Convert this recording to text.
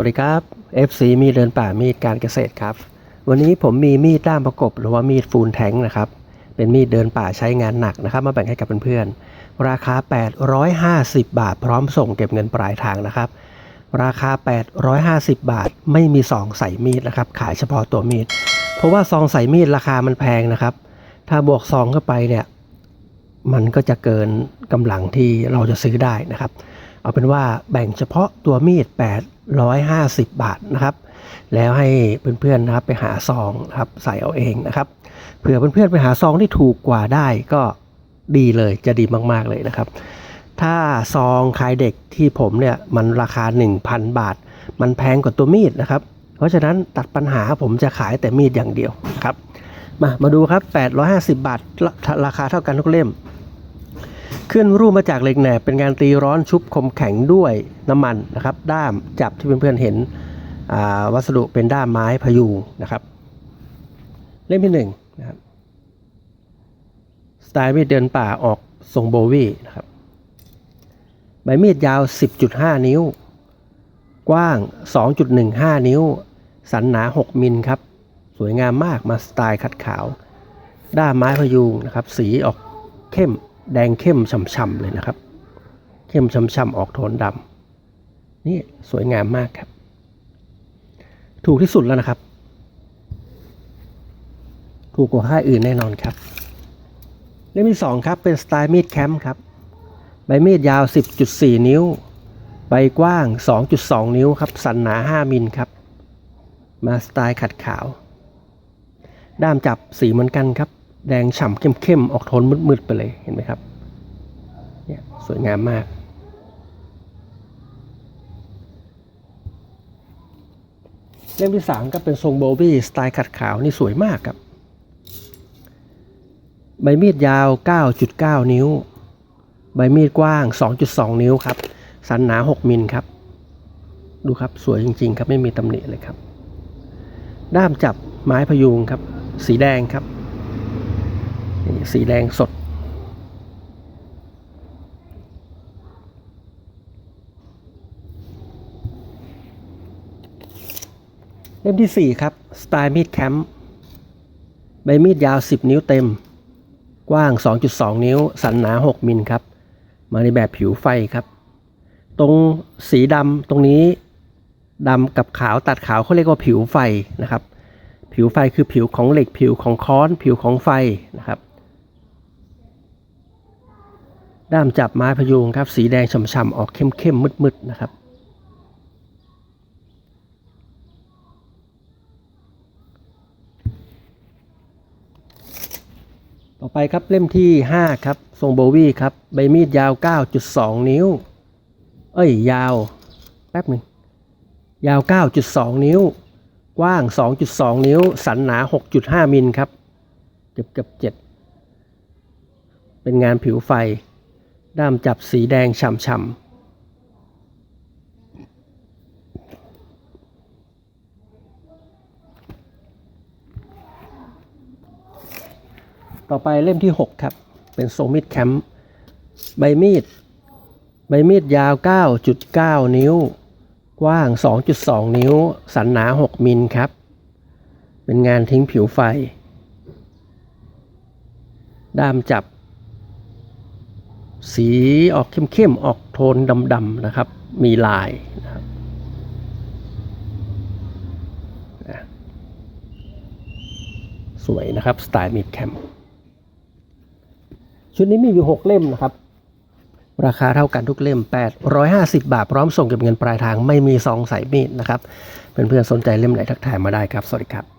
วัสดีครับ FC มีดเดินป่ามีดการเกษตรครับ วันนี้ผมมีมีดด้ามประกบหรือว่ามีดฟูลแทงนะครับ เป็นมีดเดินป่าใช้งานหนักนะครับ มาแบ่งให้กับเพื่อนๆ ราคา 850 บาท พร้อมส่งเก็บเงินปลายทางนะครับ ราคา 850 บาท ไม่มีซองใส่มีดนะครับ ขายเฉพาะตัวมีด เพราะว่าซองใส่มีดราคามันแพงนะครับ ถ้าบวกซองเข้าไปเนี่ย มันก็จะเกินกำลังที่เราจะซื้อได้นะครับ เอาเป็นว่าแบ่งเฉพาะตัวมีด 850 บาทนะครับ แล้วให้เพื่อนๆนะครับไปหาซองนะครับใส่เอาเองนะครับเผื่อเพื่อนๆไปหาซองที่ถูกกว่าได้ก็ดีเลยจะดีมากๆเลยนะครับ ถ้าซองขายเด็กที่ผมเนี่ยมันราคา 1,000 บาท มันแพงกว่าตัวมีดนะครับ เพราะฉะนั้นตัดปัญหาผมจะขายแต่มีดอย่างเดียวครับมามาดูครับ 850 บาท ราราคาเท่ากันทุกเล่ม ขึ้นรูปมาจากเหล็กแหนบเป็นงานตีร้อนชุบคมแข็งด้วยน้ำมันนะครับ ด้ามจับที่เพื่อนๆเห็นวัสดุเป็นด้ามไม้พยุงนะครับ เล่มที่หนึ่งนะครับสไตล์มีดเดินป่าออกทรงโบวี่นะครับใบมีดยาว 10.5 นิ้ว กว้าง 2.15 นิ้ว สันหนา 6 มิลครับ สวยงามมากมาสไตล์ขัดขาว ด้ามไม้พยุงนะครับ สีออกเข้ม แดงเข้มช่ำๆเลยนะครับ เข้มช่ำๆออกโทนดำนี่สวยงามมากครับ ถูกที่สุดแล้วนะครับ ถูกกว่าค่ายอื่นแน่นอนครับเล่มที่สองครับเป็นสไตล์มีดแคมป์ครับใบมีดยาว 10.4 นิ้ว ใบกว้าง 2.2 นิ้วครับ สันหนา 5 มิลครับ มาสไตล์ขัดขาว ด้ามจับสีเหมือนกันครับ แดงฉ่ำเข้มๆ ออกโทนมืดๆ ไปเลยเห็นไหมครับเนี่ยสวยงามมาก เล่มที่สามก็เป็นทรงโบวี่สไตล์ขัดขาวนี่สวยมากครับ ใบมีดยาว 9.9 นิ้ว ใบมีดกว้าง 2.2 นิ้วครับ สันหนา 6 มิลครับ ดูครับสวยจริง ๆ ครับไม่มีตำหนิเลยครับ ด้ามจับไม้พยุงครับ สีแดงครับ สีแดงสด เล่มที่ 4 ครับ สไตล์มีดแคมป์ใบมีดยาว 10 นิ้วเต็ม กว้าง 2.2 นิ้ว สันหนา 6 มิลครับ มาในแบบผิวไฟครับ ตรงสีดำตรงนี้ดำกับขาวตัดขาวเขาเรียกว่าผิวไฟนะครับ ผิวไฟคือผิวของเหล็กผิวของค้อน ผิวของไฟนะครับ ด้ามจับไม้พยุงครับ สีแดงฉ่ำๆออกเข้มๆมืดๆนะครับ ต่อไปครับเล่มที่ 5 ครับ ทรงโบวี่ครับ ใบมีดยาว 9.2 นิ้ว เอ้ย ยาว แป๊บหนึ่ง ยาว 9.2 นิ้ว กว้าง 2.2 นิ้ว สันหนา 6.5 มิลครับ เกือบเกือบเจ็ดเป็นงานผิวไฟ ด้ามจับสีแดงฉ่ำๆต่อไปเล่มที่ 6 ครับ เป็นทรงมีดแคมป์ใบมีด ใบมีดยาว 9.9 นิ้ว กว้าง 2.2 นิ้ว สันหนา 6 มิลครับ เป็นงานทิ้งผิวไฟ ด้ามจับ สีออกเข้มๆ ออกโทนดำๆนะครับ มีลายนะครับสวยนะครับ สไตล์มิดแคมชุดนี้มีอยู่ 6 เล่มนะครับ ราคาเท่ากันทุกเล่ม 850 บาท พร้อมส่งเก็บเงินปลายทางไม่มีซองใส่มีดนะครับ เพื่อนๆสนใจเล่มไหนทักทายมาได้ครับ สวัสดีครับ